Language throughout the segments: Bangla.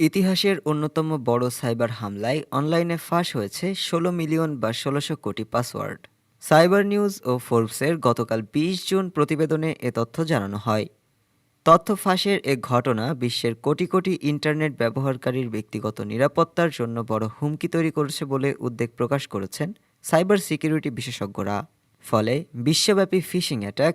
ইতিহাসের অন্যতম বড় সাইবার হামলায় অনলাইনে ফাঁস হয়েছে ষোলো মিলিয়ন বা ষোলোশো কোটি পাসওয়ার্ড। সাইবার নিউজ ও ফোর্বসের গতকাল বিশ জুন প্রতিবেদনে এ তথ্য জানানো হয়। তথ্য ফাঁসের এ ঘটনা বিশ্বের কোটি কোটি ইন্টারনেট ব্যবহারকারীর ব্যক্তিগত নিরাপত্তার জন্য বড় হুমকি তৈরি করেছে বলে উদ্বেগ প্রকাশ করেছেন সাইবার সিকিউরিটি বিশেষজ্ঞরা। ফলে বিশ্বব্যাপী ফিশিং অ্যাটাক,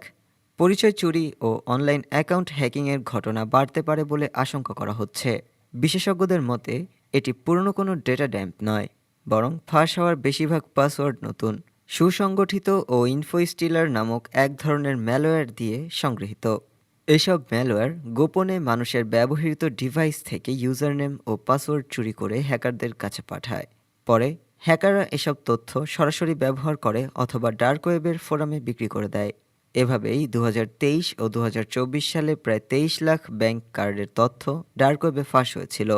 পরিচয় চুরি ও অনলাইন অ্যাকাউন্ট হ্যাকিংয়ের ঘটনা বাড়তে পারে বলে আশঙ্কা করা হচ্ছে। বিশেষজ্ঞদের মতে, এটি পুরনো কোনো ডেটা ড্যাম্প নয়, বরং ফাঁস হওয়ার বেশিরভাগ পাসওয়ার্ড নতুন, সুসংগঠিত ও ইনফোস্টিলার নামক এক ধরনের ম্যালওয়্যার দিয়ে সংগৃহীত। এসব ম্যালওয়্যার গোপনে মানুষের ব্যবহৃত ডিভাইস থেকে ইউজারনেম ও পাসওয়ার্ড চুরি করে হ্যাকারদের কাছে পাঠায়। পরে, হ্যাকাররা এসব তথ্য সরাসরি ব্যবহার করে অথবা ডার্ক ওয়েবের ফোরামে বিক্রি করে দেয়। এভাবেই দু হাজার তেইশ ও দু হাজার চব্বিশ সালে প্রায় তেইশ লাখ ব্যাংক কার্ডের তথ্য ডার্ক ওয়েবে ফাঁস হয়েছিল।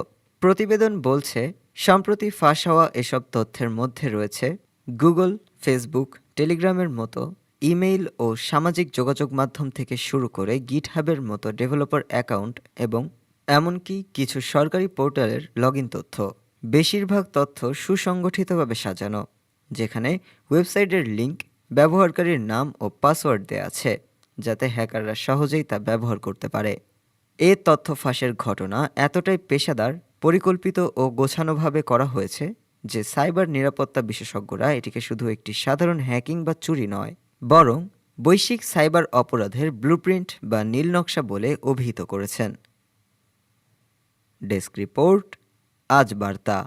প্রতিবেদন বলছে, সম্প্রতি ফাঁস হওয়া এসব তথ্যের মধ্যে রয়েছে গুগল, ফেসবুক, টেলিগ্রামের মতো ইমেইল ও সামাজিক যোগাযোগ মাধ্যম থেকে শুরু করে গিটহাবের মতো ডেভেলপার অ্যাকাউন্ট এবং এমনকি কিছু সরকারি পোর্টালের লগইন তথ্য। বেশিরভাগ তথ্য সুসংগঠিতভাবে সাজানো, যেখানে ওয়েবসাইটের লিংক ব্যবহারকারীর নাম ও পাসওয়ার্ড দেওয়া আছে, যাতে হ্যাকাররা সহজেই তা ব্যবহার করতে পারে। এ তথ্য ফাঁসের ঘটনা এতটাই পেশাদার, পরিকল্পিত ও গোছানোভাবে করা হয়েছে যে সাইবার নিরাপত্তা বিশেষজ্ঞরা এটিকে শুধু একটি সাধারণ হ্যাকিং বা চুরি নয়, বরং বৈশ্বিক সাইবার অপরাধের ব্লুপ্রিন্ট বা নীলনকশা বলে অভিহিত করেছেন। ডেস্ক রিপোর্ট, আজ বার্তা।